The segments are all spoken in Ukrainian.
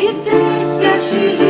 від тисячі літ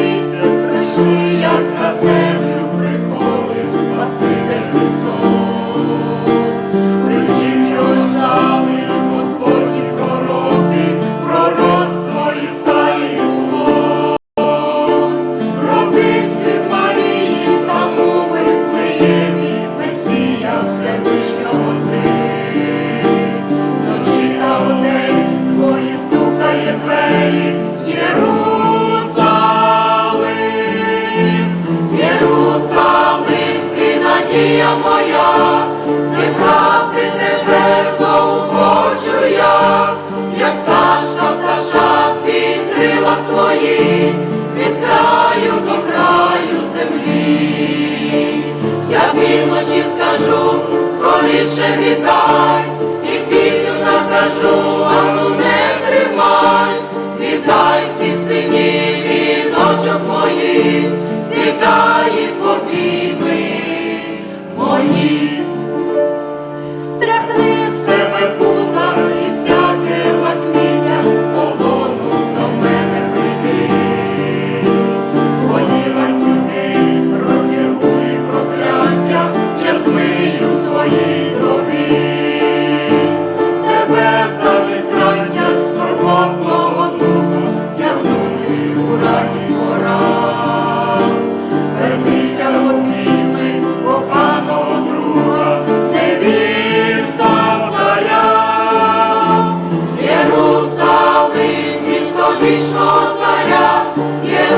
надія моя, зібрати тебе знову хочу я, як пташка пташа під крила свої, від краю до краю землі. Я півночі скажу, скоріше вітай, і півню накажу, Morning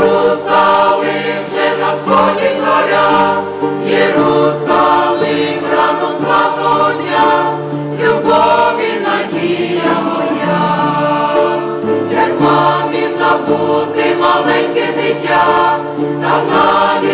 Єрусалим, вже на сході зоря, Єрусалим, рано славного дня, любов надія моя, як мамі забути маленьке дитя, та навіть.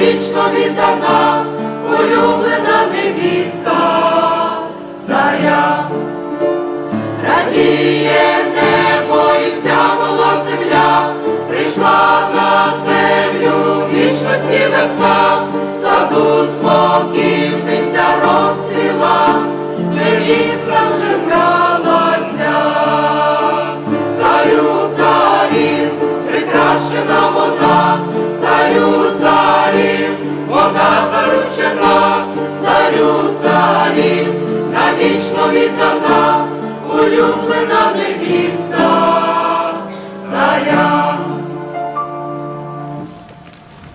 вічно віддана.